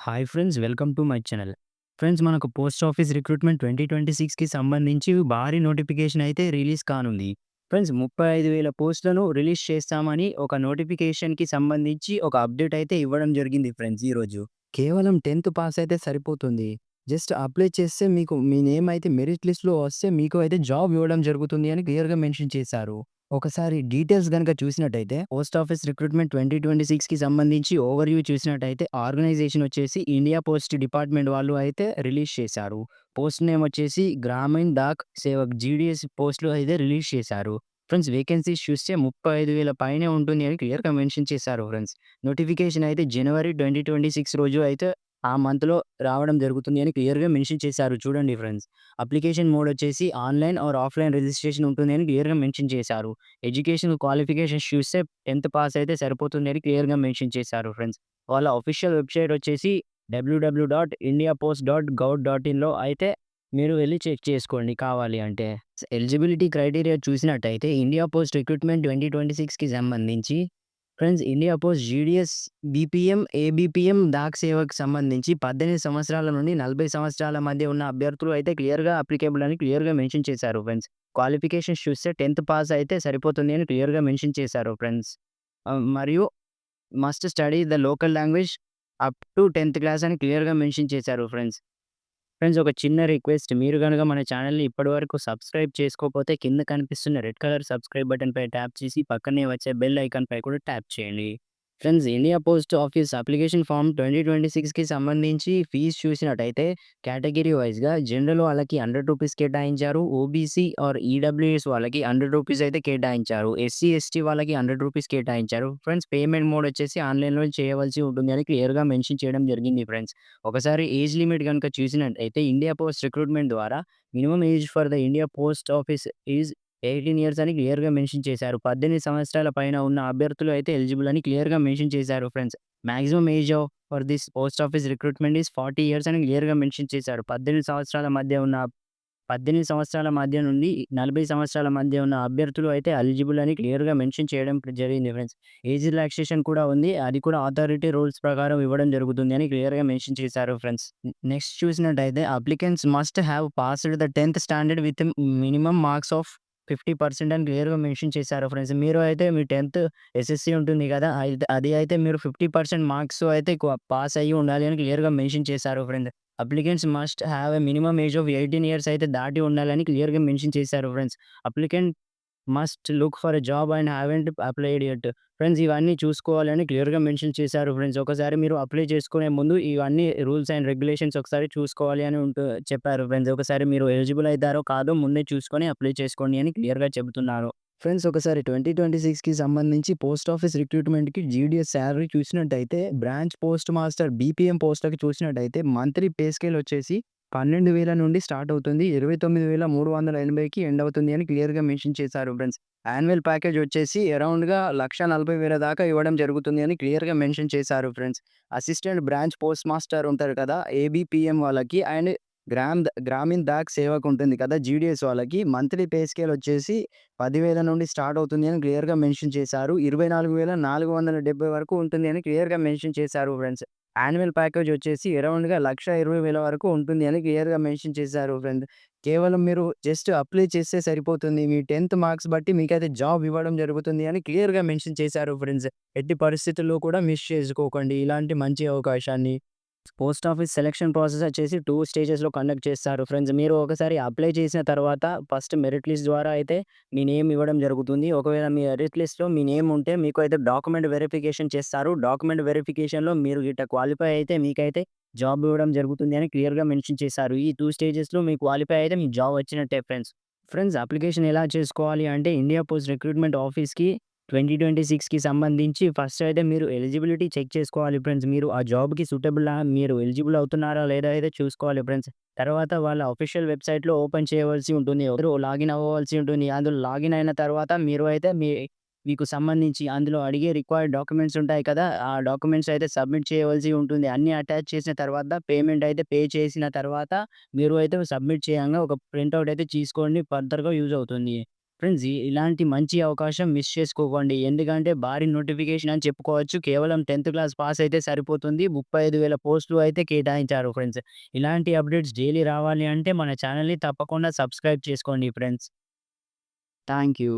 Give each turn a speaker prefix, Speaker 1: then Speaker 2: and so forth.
Speaker 1: Hi friends welcome to my channel. Friends మనకు post office recruitment 2026కి సంబంధించి భారీ నోటిఫికేషన్ అయితే రిలీజ్ కానుంది. ఫ్రెండ్స్ 35,000 పోస్టులను రిలీజ్ చేస్తామని ఒక నోటిఫికేషన్‌కి సంబంధించి ఒక అప్డేట్ అయితే ఇవ్వడం జరిగింది ఫ్రెండ్స్ ఈరోజు. కేవలం 10థ్ పాస్ అయితే సరిపోతుంది. జస్ట్ అప్లై చేస్తే మీకు మీ నేమ్ అయితే మెరిట్ లిస్ట్‌లో వస్తే మీకు అయితే జాబ్ ఇవ్వడం జరుగుతుంది అని క్లియర్‌గా మెన్షన్ చేశారు. ఒకసారి డీటెయిల్స్ గనక చూసినట్టయితే పోస్ట్ ఆఫీస్ రిక్రూట్మెంట్ 2026కి సంబంధించి ఓవర్ వ్యూ చూసినట్టయితే ఆర్గనైజేషన్ వచ్చేసి ఇండియా పోస్ట్ డిపార్ట్మెంట్ వాళ్ళు అయితే రిలీజ్ చేశారు. పోస్ట్ నేమ్ వచ్చేసి గ్రామీణ్ డాక్ సేవక్ జీడీఎస్ పోస్టులు అయితే రిలీజ్ చేశారు. ఫ్రెండ్స్ వేకెన్సీస్ చూస్తే 35,000 పైనే ఉంటుంది అని క్లియర్‌గా మెన్షన్ చేశారు ఫ్రెండ్స్. నోటిఫికేషన్ అయితే జనవరి 2026 రోజు అయితే ఆ మంత్‌లో రావడం జరుగుతుంది అని క్లియర్‌గా మెన్షన్ చేశారు చూడండి ఫ్రెండ్స్. అప్లికేషన్ మోడ్ వచ్చేసి ఆన్‌లైన్ ఆర్ ఆఫ్‌లైన్ రిజిస్ట్రేషన్ ఉంటుంది అని క్లియర్‌గా మెన్షన్ చేశారు. ఎడ్యుకేషన్ క్వాలిఫికేషన్స్ చూస్తే 10థ్ పాస్ అయితే సరిపోతుంది అని క్లియర్‌గా మెన్షన్ చేశారు ఫ్రెండ్స్. వాళ్ళ అఫీషియల్ వెబ్‌సైట్ వచ్చేసి WWW dot India post dot gov dot ఇన్లో అయితే మీరు వెళ్ళి చెక్ చేసుకోండి కావాలి అంటే. ఎలిజిబిలిటీ క్రైటీరియా చూసినట్టయితే ఇండియా పోస్ట్ రిక్రూట్మెంట్ 2026కి సంబంధించి friends India post GDS BPM, ABPM Dak Sevak సంబంధించి 18 సంవత్సరాల నుండి 40 సంవత్సరాల మధ్య ఉన్న అభ్యర్థులు అయితే క్లియర్‌గా అప్లికేబుల్ అని క్లియర్‌గా మెన్షన్ చేశారు ఫ్రెండ్స్. క్వాలిఫికేషన్స్ చూస్తే 10థ్ పాస్ అయితే సరిపోతుంది అని క్లియర్‌గా మెన్షన్ చేశారు ఫ్రెండ్స్. మరియు must study the local language up to 10థ్ క్లాస్ అని క్లియర్‌గా మెన్షన్ చేశారు ఫ్రెండ్స్. ఫ్రెండ్స్ ఒక చిన్న రిక్వెస్ట్ మీరు కనుక మన ఛానల్ని ఇప్పటివరకు సబ్స్క్రైబ్ చేసుకోకపోతే కింద కనిపిస్తున్న రెడ్ కలర్ సబ్స్క్రైబ్ బటన్‌పై ట్యాప్ చేసి పక్కనే వచ్చే బెల్ ఐకాన్‌పై కూడా ట్యాప్ చేయండి. Friends India post office application form 2026కి సంబంధించి ఫీజ్ చూసినట్టయితే కేటగిరీ వైస్‌గా జనరల్ వాళ్ళకి హండ్రెడ్ రూపీస్ కేటాయించారు. ఓబీసీ ఆర్ ఈడబ్ల్యూఎస్ వాళ్ళకి హండ్రెడ్ రూపీస్ అయితే కేటాయించారు. ఎస్సీ, ఎస్టీ వాళ్ళకి హండ్రెడ్ రూపీస్ కేటాయించారు. ఫ్రెండ్స్ పేమెంట్ మోడ్ వచ్చేసి ఆన్‌లైన్‌లో చేయవలసి ఉంటుంది అని క్లియర్‌గా మెన్షన్ చేయడం జరిగింది ఫ్రెండ్స్. ఒకసారి ఏజ్ లిమిట్ కనుక చూసినట్టయితే ఇండియా పోస్ట్ రిక్రూట్మెంట్ ద్వారా minimum age for the India post office is 18 years అని క్లియర్‌గా మెన్షన్ చేశారు. 18 సంవత్సరాల పైన ఉన్న అభ్యర్థులు అయితే ఎలిజిబుల్ అని క్లియర్‌గా మెన్షన్ చేశారు friends. Maximum age for this post office recruitment is 40 years అని క్లియర్‌గా మెన్షన్ చేశారు. 18 సంవత్సరాల మధ్య ఉన్న 18 సంవత్సరాల మధ్య నుండి 40 సంవత్సరాల మధ్య ఉన్న అభ్యర్థులు అయితే ఎలిజిబుల్ అని క్లియర్‌గా మెన్షన్ చేయడం జరిగింది ఫ్రెండ్స్. ఏజ్ రిలాక్సేషన్ కూడా ఉంది. అది కూడా అథారిటీ రూల్స్ ప్రకారం ఇవ్వడం జరుగుతుంది అని క్లియర్‌గా మెన్షన్ చేశారు ఫ్రెండ్స్. నెక్స్ట్ చూసినట్టయితే applicants must have passed the 10థ్ standard with minimum marks of 50% అని క్లియర్‌గా మెన్షన్ చేశారు ఫ్రెండ్స్. మీరు అయితే మీ 10థ్ ఎస్ఎస్‌సీ ఉంటుంది కదా! అయితే అది అయితే మీరు 50% మార్క్స్ అయితే పాస్ అయ్యి ఉండాలి అని క్లియర్‌గా మెన్షన్ చేశారు friends. Applicants must have a minimum age of 18 years అయితే దాటి ఉండాలని క్లియర్‌గా మెన్షన్ చేశారు friends. Applicant must look for a job and haven't applied at friends ఇవన్నీ చూసుకోవాలని క్లియర్‌గా మెన్షన్ చేశారు ఫ్రెండ్స్. ఒకసారి మీరు అప్లై చేసుకునే ముందు ఇవన్నీ రూల్స్ అండ్ రెగ్యులేషన్స్ ఒకసారి చూసుకోవాలి అని ఉంటు చెప్పారు ఫ్రెండ్స్. ఒకసారి మీరు ఎలిజిబుల్ అవుతారో కాదో ముందే చూసుకొని అప్లై చేసుకోండి అని క్లియర్‌గా చెబుతున్నారు. ఫ్రెండ్స్ ఒకసారి 2026కి సంబంధించి పోస్ట్ ఆఫీస్ రిక్రూట్మెంట్‌కి జీడీఎస్ శాలరీ చూసినట్టయితే బ్రాంచ్ పోస్ట్ మాస్టర్ బీపీఎం పోస్ట్‌లకి చూసినట్టయితే మంత్లీ పే స్కేల్ వచ్చేసి 12,000 నుండి స్టార్ట్ అవుతుంది. 29,380కి ఎండ్ అవుతుంది అని క్లియర్‌గా మెన్షన్ చేశారు ఫ్రెండ్స్. యాన్యువల్ ప్యాకేజ్ వచ్చేసి అరౌండ్‌గా 1,40,000 దాకా ఇవ్వడం జరుగుతుంది అని క్లియర్‌గా మెన్షన్ చేశారు friends. Assistant branch post master ఉంటారు కదా! ఏబీపీఎం వాళ్ళకి అండ్ గ్రామ్ గ్రామీణ దాక్ సేవకు ఉంటుంది కదా! జీడిఎస్ వాళ్ళకి మంత్లీ పే స్కేల్ వచ్చేసి పదివేల నుండి స్టార్ట్ అవుతుంది అని క్లియర్‌గా మెన్షన్ చేశారు. 24,470 వరకు ఉంటుంది అని క్లియర్‌గా మెన్షన్ చేశారు ఫ్రెండ్స్. యాన్యువల్ ప్యాకేజ్ వచ్చేసి అరౌండ్‌గా లక్ష ఇరవై వేల వరకు ఉంటుంది అని క్లియర్‌గా మెన్షన్ చేశారు ఫ్రెండ్స్. కేవలం మీరు జస్ట్ అప్లై చేస్తే సరిపోతుంది. మీ 10థ్ మార్క్స్ బట్టి మీకైతే జాబ్ ఇవ్వడం జరుగుతుంది అని క్లియర్‌గా మెన్షన్ చేశారు ఫ్రెండ్స్. ఎట్టి పరిస్థితుల్లో కూడా మిస్ చేసుకోకండి ఇలాంటి మంచి అవకాశాన్ని. పోస్ట్ ఆఫీస్ సెలక్షన్ ప్రాసెస్ వచ్చేసి టూ స్టేజెస్‌లో కండక్ట్ చేస్తారు ఫ్రెండ్స్. మీరు ఒకసారి అప్లై చేసిన తర్వాత ఫస్ట్ మెరిట్ లిస్ట్ ద్వారా అయితే మీ నేమ్ ఇవ్వడం జరుగుతుంది. ఒకవేళ మీ మెరిట్ లిస్ట్‌లో మీ నేమ్ ఉంటే మీకు అయితే డాక్యుమెంట్ వెరిఫికేషన్ చేస్తారు. డాక్యుమెంట్ వెరిఫికేషన్‌లో మీరు గిట్ట క్వాలిఫై అయితే మీకైతే జాబ్ ఇవ్వడం జరుగుతుంది అని క్లియర్‌గా మెన్షన్ చేశారు. ఈ టూ స్టేజెస్‌లో మీకు క్వాలిఫై అయితే మీకు జాబ్ వచ్చినట్టే ఫ్రెండ్స్. ఫ్రెండ్స్ అప్లికేషన్ ఎలా చేసుకోవాలి అంటే ఇండియా పోస్ట్ రిక్రూట్మెంట్ ఆఫీస్‌కి 2026కి సంబంధించి ఫస్ట్ అయితే మీరు ఎలిజిబిలిటీ చెక్ చేసుకోవాలి ఫ్రెండ్స్. మీరు ఆ జాబ్‌కి సూటబుల్ మీరు ఎలిజిబుల్ అవుతున్నారా లేదా అయితే చూసుకోవాలి ఫ్రెండ్స్. తర్వాత వాళ్ళ అఫీషియల్ వెబ్‌సైట్‌లో ఓపెన్ చేయవలసి ఉంటుంది. ఎవరు లాగిన్ అవ్వవలసి ఉంటుంది. అందులో లాగిన్ అయిన తర్వాత మీరు అయితే మీ మీకు సంబంధించి అందులో అడిగే రిక్వైర్డ్ డాక్యుమెంట్స్ ఉంటాయి కదా! ఆ డాక్యుమెంట్స్ అయితే సబ్మిట్ చేయవలసి ఉంటుంది. అన్నీ అటాచ్ చేసిన తర్వాత పేమెంట్ అయితే పే చేసిన తర్వాత మీరు అయితే సబ్మిట్ చేయంగా ఒక ప్రింట్అవుట్ అయితే తీసుకోండి ఫర్దర్‌గా యూజ్ అవుతుంది. ఫ్రెండ్స్ ఇలాంటి మంచి అవకాశం మిస్ చేసుకోకండి. ఎందుకంటే భారీ నోటిఫికేషన్ అని చెప్పుకోవచ్చు. కేవలం 10థ్ క్లాస్ పాస్ అయితే సరిపోతుంది. 35,000 పోస్టులు అయితే కేటాయించారు ఫ్రెండ్స్. ఇలాంటి అప్డేట్స్ డైలీ రావాలి అంటే మన ఛానల్ని తప్పకుండా సబ్స్క్రైబ్ చేసుకోండి ఫ్రెండ్స్. Thank you.